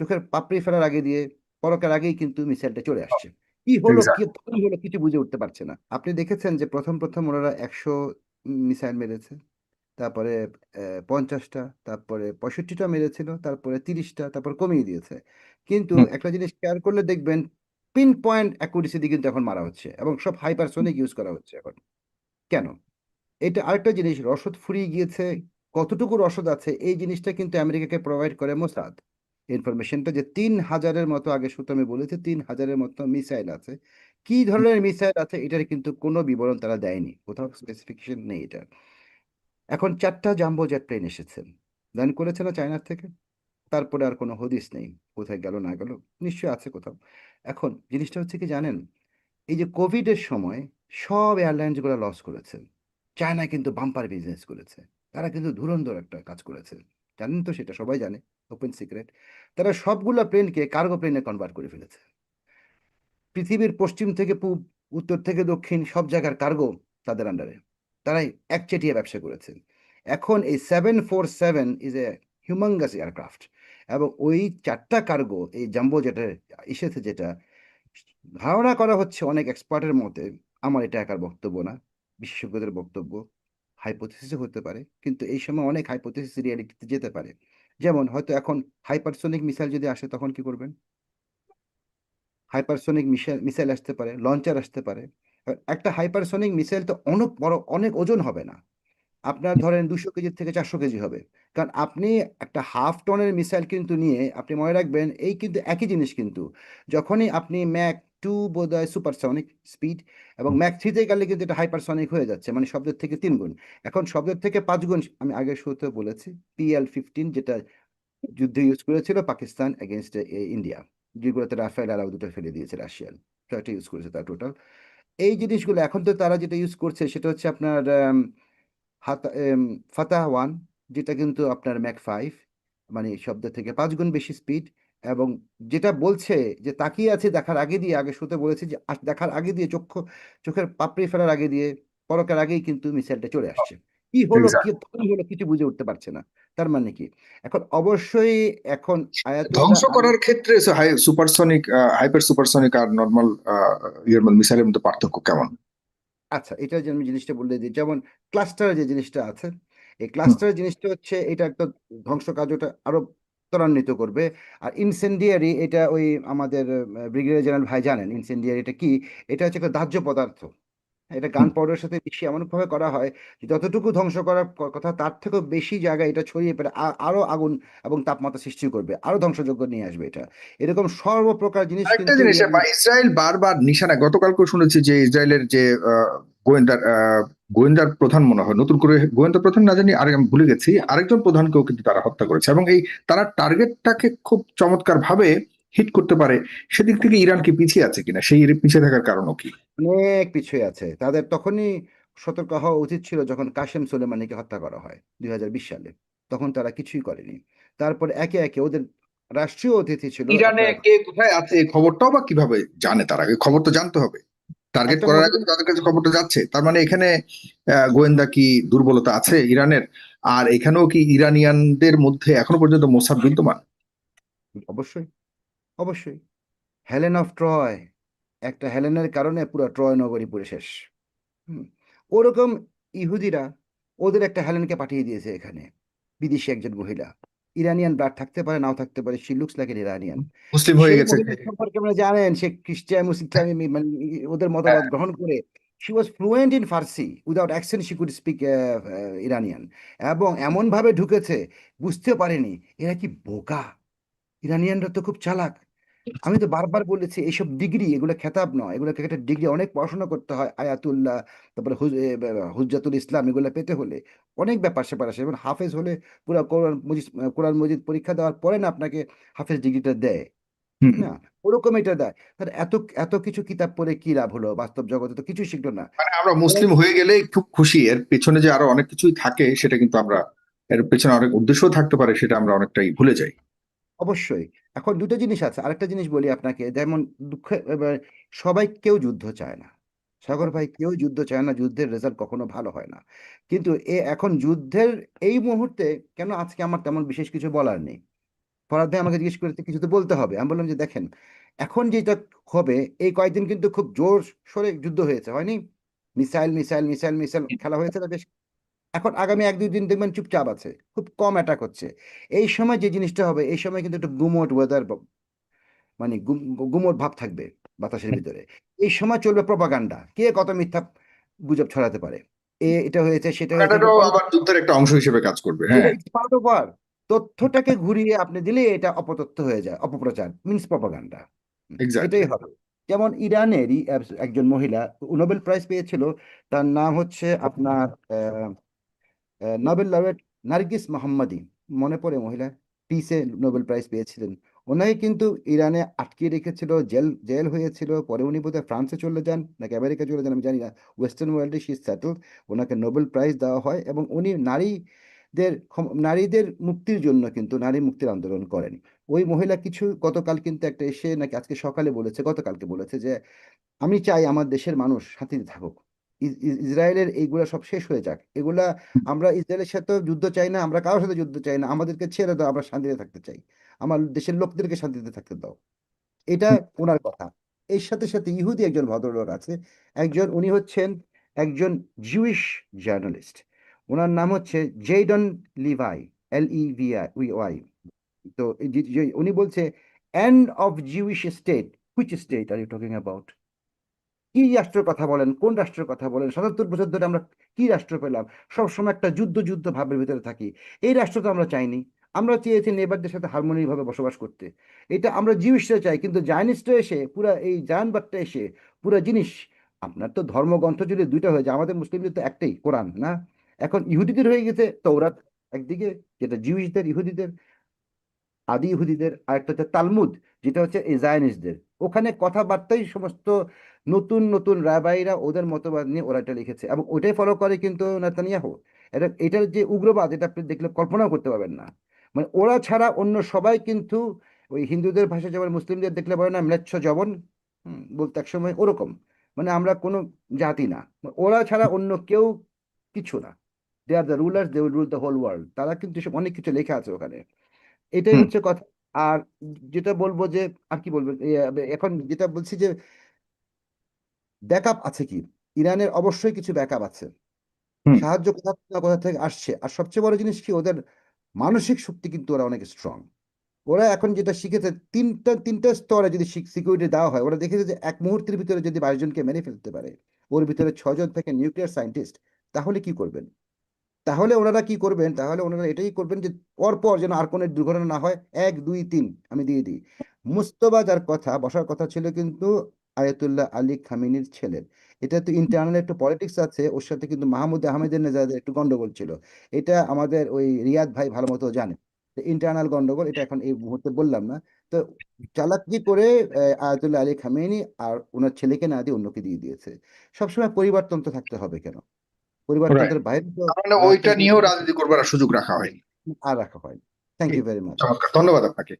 চোখের পাপড়ি ফেলার আগে দিয়ে পরকের আগেই কিন্তু মিসাইলটা চলে আসছে। কি হলো কি হলো কিছু বুঝে উঠতে পারছে না। আপনি দেখেছেন যে প্রথম প্রথম ওনারা একশো মিসাইল মেরেছে তারপরে পঞ্চাশটা তারপরে পঁয়ষট্টিটা মেরেছিল তারপরে তিরিশটা তারপর কমিয়ে দিয়েছে। কিন্তু একটা জিনিস খেয়াল করলে দেখবেন পিন পয়েন্ট অ্যাকুরেসি দিয়ে কিন্তু এখন মারা হচ্ছে এবং সব হাইপারসোনিক ইউজ করা হচ্ছে এখন। কেন? এটা আরেকটা জিনিস রসদ ফুরিয়ে গিয়েছে কতটুকু রসদ আছে এই জিনিসটা কিন্তু আমেরিকাকে প্রোভাইড করে মোসাদ। ইনফরমেশনটা যে তিন হাজারের মতো আগে শুধু আমি বলেছি, তিন হাজারের মতো মিসাইল আছে। কি ধরনের মিসাইল আছে এটার কিন্তু কোনো বিবরণ তারা দেয়নি, কোথাও স্পেসিফিকেশন নেই এটা এখন চারটা জাম্বো জেট প্লেন এসেছে। ল্যান্ড করেছে না চায়নার থেকে? তারপরে আর কোনো হদিস নেই, কোথায় গেল না গেল, নিশ্চয়ই আছে কোথাও। এখন জিনিসটা হচ্ছে কি জানেন? এই যে কোভিডের সময় সব এয়ারলাইন্সগুলো লস করেছে। চায়না কিন্তু বাম্পার বিজনেস করেছে। তারা কিন্তু ধুরন্ধর একটা কাজ করেছে। জানেন তো সেটা, সবাই জানে ওপেন সিক্রেট তারা সবগুলো প্লেনকে কার্গো প্লেনে কনভার্ট করে ফেলেছে। পৃথিবীর পশ্চিম থেকে পূব, উত্তর থেকে দক্ষিণ, সব জায়গার কার্গো তাদের আন্ডারে তারাই একচেটিয়া ব্যবসা করেছে। এখন এই seven four seven is a humongous aircraft এবং ওই চারটা কার্গো এই জাম্বো যেটা এসেছে যেটা, ধারণা করা হচ্ছে অনেক এক্সপার্টের মতে, আমার এটা একার বক্তব্য না, বিশেষজ্ঞদের বক্তব্য। হাইপোথিসিস হতে পারে, কিন্তু এই সময় অনেক হাইপোথিসিস রিয়ালিটিতে যেতে পারে। যেমন হয়তো এখন হাইপারসোনিক মিসাইল যদি আসে, তখন কি করবেন? হাইপারসোনিক মিসাইল মিসাইল আসতে পারে লঞ্চার আসতে পারে। একটা হাইপারসোনিক মিসাইল তো অনেক বড়, অনেক ওজন হবে না। আপনার ধরেন দুশো কেজির থেকে চারশো কেজি হবে। কারণ আপনি একটা হাফ টনের মিসাইল কিন্তু নিয়ে আপনি মনে রাখবেন, এই কিন্তু একই জিনিস কিন্তু। যখনই আপনি ম্যাক টু বোধ হয় সুপারসনিক স্পিড এবং ম্যাক থ্রিতে গেলে কিন্তু এটা হাইপারসনিক হয়ে যাচ্ছে মানে শব্দের থেকে তিন গুণ। এখন শব্দের থেকে পাঁচ গুণ, আমি আগে শুরুতে বলেছি পিএল ফিফটিন যেটা যুদ্ধে ইউজ করেছিল পাকিস্তান এগেনস্ট ইন্ডিয়া যেগুলোতে রাফেল আলাউ দুটো ফেলে দিয়েছে রাশিয়ান ছয়টা ইউজ করেছে তার টোটাল এই জিনিসগুলো এখন তো তারা যেটা ইউজ করছে সেটা হচ্ছে আপনার হাতা ফাতাহ ওয়ান যেটা কিন্তু আপনার ম্যাক ফাইভ মানে শব্দ থেকে পাঁচ গুণ বেশি স্পিড এবং যেটা বলছে যে তাকিয়ে আছে দেখার আগে দিয়ে আগে শুতে বলেছে যে দেখার আগে দিয়ে চক্ষু চোখের পাপড়ি ফেলার আগে দিয়ে পরকের আগেই কিন্তু মিসাইলটা চলে আসছে। কি হলো কি হলো কিছু বুঝে উঠতে পারছে না। তার মানে কি? এখন অবশ্যই এখন ধ্বংস করার ক্ষেত্রে সুপারসনিক হাইপার সুপারসনিক আর নর্মাল ইয়ের মিসাইলের মধ্যে পার্থক্য কেমন? আচ্ছা এটা যে আমি জিনিসটা বলে দিই যেমন ক্লাস্টার যে জিনিসটা আছে এই ক্লাস্টার জিনিসটা হচ্ছে এটা একটা ধ্বংস কার্যটা আরও ত্বরান্বিত করবে। আর ইনসেন্ডিয়ারি এটা ওই আমাদের ব্রিগেডিয়ার জেনারেল ভাই জানেন ইনসেন্ডিয়ারি এটা কি? এটা হচ্ছে একটা দাহ্য পদার্থ। এটা গান পাউডারের সাথে বেশি এমনভাবে করা হয় যে যতটুকু ধ্বংস করার কথা তার থেকেও বেশি জায়গায় এটা ছড়িয়ে পড়ে আ- আরও আগুন এবং তাপমাত্রা সৃষ্টি করবে আরও ধ্বংসযোগ্য নিয়ে আসবে এটা। এরকম সর্বপ্রকার জিনিস কিন্তু জিনিস ইসরায়েল বারবার নিশানা গতকালকেও শুনেছি যে ইসরায়েলের যে গোয়েন্দার আহ, গোয়েন্দার প্রধান মনে হয়। নতুন করে গোয়েন্দা প্রধান না জানি আরেক আমি ভুলে গেছি। আরেকজন প্রধানকেও কিন্তু তারা হত্যা করেছে এবং এই তারা টার্গেটটাকে খুব চমৎকার ভাবে হিট করতে পারে সেদিক থেকে ইরান কি পিছিয়ে আছে কিনা? সেই পিছিয়ে থাকার কারণও কি? অনেক পিছিয়ে আছে। তাদের তখনই সতর্ক হওয়া উচিত ছিল যখন কাশেম সোলেমানিকে হত্যা করা হয় দুই হাজার বিশ সালে। তখন তারা কিছুই করেনি। তারপরে একে একে ওদের রাষ্ট্রীয় অতিথি ছিল ইরানে কে কোথায় আছে এই খবরটাও বা কীভাবে জানে তারা খবর তো জানতে হবে। টার্গেট করার আগে তাদের কাছে খবরটা যাচ্ছে। তার মানে এখানে গোয়েন্দা কি দুর্বলতা আছে ইরানের? আর এখানেও কি ইরানিয়ানদের মধ্যে এখনও পর্যন্ত মোসাদ বিদ্যমান? অবশ্যই। অবশ্যই। Helen of Troy. একটা হেলেনের কারণে পুরো ট্রয় নগরী পুরো শেষ। হুম। ওরকম ইহুদিরা ওদের একটা হেলেনকে পাঠিয়ে দিয়েছে এখানে। বিদেশি একজন মহিলা। ইরানিয়ান ব্লাড থাকতে পারে নাও থাকতে পারে she looks like Iranian Muslim হয়ে গেছে সম্পর্কে আপনারা জানেন সে খ্রিস্টান মুসলিম মানে ওদের মতামত গ্রহণ করে she was fluent in Farsi without accent she could speak Iranian এবং এমনভাবে ঢুকেছে বুঝতে পারেনি এরা কি বোকা? ইরানিয়ানরা তো খুব চালাক। আমি তো বারবার বলেছি এইসব ডিগ্রি এগুলো খেতাব নয়। এগুলো একটা ডিগ্রি অনেক পড়াশোনা করতে হয় আয়াতুল্লাহ তারপরে হুজ- এ, ব- ব- হুজ্জাতুল ইসলাম এগুলো পেতে হলে। অনেক ব্যাপার স্যাপার আছে। এবং হাফেজ হলে পুরো কোরআন মজিদ কোরআন মজিদ পরীক্ষা দেওয়ার পরে না আপনাকে হাফেজ ডিগ্রিটা দেয় হুম। না? ওরকম এটা দেয়। তাহলে এত এত কিছু কিতাব পড়ে কি লাভ হলো? বাস্তব জগতে তো কিছুই শিখলো না। মানে আমরা মুসলিম হয়ে গেলে খুব খুশি। এর পেছনে যে আরও অনেক কিছুই থাকে সেটা কিন্তু আমরা এর পেছনে অনেক উদ্দেশ্য থাকতে পারে সেটা আমরা অনেকটাই ভুলে যাই। অবশ্যই। এখন দুটো জিনিস আছে। আরেকটা জিনিস বলি আপনাকে যেমন দুঃখে এবার সবাই কেউ যুদ্ধ চায় না। সাগর ভাই কেউ যুদ্ধ চায় না যুদ্ধের রেজাল্ট কখনো ভালো হয় না। কিন্তু এ এখন যুদ্ধের এই মুহূর্তে কেন আজকে আমার তেমন বিশেষ কিছু বলার নেই? ফরাদ ভাই আমাকে জিজ্ঞেস করেছে কিছু তো বলতে হবে। আমি বললাম যে দেখেন এখন যেটা হবে এই কয়েকদিন কিন্তু খুব জোর সোরে যুদ্ধ হয়েছে হয়নি? মিসাইল মিসাইল মিসাইল মিসাইল খেলা হয়েছে না বেশ এখন আগামী এক দুই দিন দেখবেন চুপচাপ আছে খুব কম অ্যাটাক হচ্ছে। এই সময় যে জিনিসটা হবে এই সময় কিন্তু একটু গুমোট ওয়েদার মানে গুম- গুমোট ভাব থাকবে বাতাসের ভিতরে। এই সময় চলবে প্রপাগান্ডা কে কত মিথ্যা গুজব ছড়াতে পারে? এ এটা হয়েছে সেটা আবার যুদ্ধের একটা অংশ হিসেবে কাজ করবে হ্যাঁ। তথ্যটাকে ঘুরিয়ে আপনি দিলে এটা অপতথ্য হয়ে যায় অপপ্রচার মিনস প্রপাগান্ডা. এটাই হবে। যেমন ইরানেরই একজন মহিলা নোবেল প্রাইজ পেয়েছিল তার নাম হচ্ছে আপনার নোবেল লরেট নার্গিস মোহাম্মদি, মনে পড়ে মহিলা, পিসে নোবেল প্রাইজ পেয়েছিলেন। ওনাকে কিন্তু ইরানে আটকে রেখেছিল, জেল জেল হয়েছিল, পরে উনি বোধহয় ফ্রান্সে চলে যান, নাকি আমেরিকা চলে যান, আমি জানি না। ওয়েস্টার্ন ওয়ার্ল্ডে শি সেটেল ওনাকে নোবেল প্রাইজ দেওয়া হয় এবং উনি নারীদের নারীদের মুক্তির জন্য কিন্তু নারী মুক্তির আন্দোলন করেন। ওই মহিলা কিছু, গতকাল কিন্তু একটা এসে নাকি আজকে সকালে বলেছে, গতকালকে বলেছে যে, আমি চাই আমার দেশের মানুষ শান্তিতে থাকুক। ইসরায়েলের এইগুলা সব শেষ হয়ে যাক। এগুলা আমরা ইসরায়েলের সাথে যুদ্ধ চাই না আমরা কারোর সাথে যুদ্ধ চাই না আমাদেরকে ছেড়ে দাও আমরা শান্তিতে থাকতে চাই। আমার দেশের লোকদেরকে শান্তিতে থাকতে দাও। এটা ওনার কথা। এর সাথে সাথে ইহুদি একজন ভদ্রলোক আছে একজন উনি হচ্ছেন একজন জুইশ জার্নালিস্ট ওনার নাম হচ্ছে Gideon Levy L E V why তো উনি বলছে end of Jewish state which state are you talking about কি রাষ্ট্রের কথা বলেন, কোন রাষ্ট্রের কথা বলেন, সাতাত্তর বছর ধরে আমরা কি রাষ্ট্র পেলাম? সবসময় একটা যুদ্ধ যুদ্ধ ভাবের ভিতরে থাকি। এই রাষ্ট্র তো আমরা চাইনি। আমরা চেয়েছি নেবারদের সাথে হারমোনি ভাবে বসবাস করতে। এটা আমরা জিউসরা চাই, কিন্তু জায়নিস্টরা এসে, পুরা এই জায়ানবাদটা এসে, পুরা জিনিস, আপনার তো ধর্মগ্রন্থ যদি দুইটা হয়ে যায়, আমাদের মুসলিমদের তো একটাই, কোরআন, না? এখন ইহুদিদের হয়ে গেছে তৌরাত একদিকে যেটা জিউসদের, ইহুদিদের, আদি ইহুদিদের, আর একটা হচ্ছে তালমুদ, যেটা হচ্ছে ইজায়নিস্টদের ওখানে কথাবার্তাই সমস্ত নতুন নতুন রাবাইরা ওদের মতবাদ নিয়ে ওরা এটা লিখেছে এবং ওইটাই ফলো করে কিন্তু নেতানিয়াহু। এটা এটার যে উগ্রবাদ এটা আপনি দেখলে কল্পনাও করতে পারবেন না। মানে ওরা ছাড়া অন্য সবাই কিন্তু ওই হিন্দুদের ভাষা যেমন মুসলিমদের দেখলে বলে না ম্লেচ্ছ জবন হুম, বলতে একসময় ওরকম। মানে আমরা কোনো জাতি না। ওরা ছাড়া অন্য কেউ কিছু না। They are the rulers they will rule the whole world তারা কিন্তু সব অনেক কিছু লেখা আছে ওখানে। এটাই হচ্ছে কথা। আর যেটা বলব যে আর কি বলব? এখন যেটা বলছি যে ব্যাকআপ আছে কি? ইরানের অবশ্যই কিছু ব্যাকআপ আছে। সাহায্য কোথা না কোথা থেকে আসছে? আর সবচেয়ে বড় জিনিস কি? ওদের মানসিক শক্তি কিন্তু ওরা অনেক স্ট্রং ওরা এখন যেটা শিখেছে তিনটা তিনটা স্তরে যদি সিকিউরিটি দেওয়া হয় ওরা দেখেছে যে এক মুহূর্তের ভিতরে যদি বাইশ জনকে মেরে ফেলতে পারে ওর ভিতরে ছজন থেকে নিউক্লিয়ার সায়েন্টিস্ট তাহলে কি করবেন? তাহলে ওনারা কি করবেন? তাহলে ওনারা এটাই করবেন যে পরপর যেন আর কোনো দুর্ঘটনা না হয়। এক দুই তিন আমি দিয়ে দিই। মুস্তফা যার কথা বসার কথা ছিল কিন্তু আয়াতুল্লাহ আলী খামিনির ছেলের। এটা তো ইন্টারনাল একটু পলিটিক্স আছে ওর সাথে কিন্তু মাহমুদ আহমেদের নেজাদের একটু গন্ডগোল ছিল। এটা আমাদের ওই রিয়াদ ভাই ভালো মতো জানে ইন্টারনাল গন্ডগোল এটা এখন এই মুহূর্তে বললাম না। তো চালাকি করে আয়াতুল্লাহ আলী খামেনি আর ওনার ছেলেকে না দিয়ে অন্যকে দিয়ে দিয়েছে। সবসময় পরিবারতন্ত্র থাকতে হবে কেন? পরিবারতন্ত্রের বাইরে তো ওইটা নিয়েও রাজনীতি করবার সুযোগ রাখা হয়নি। আর রাখা হয় থ্যাংক ইউ ভেরি মাচ ধন্যবাদ আপনাকে।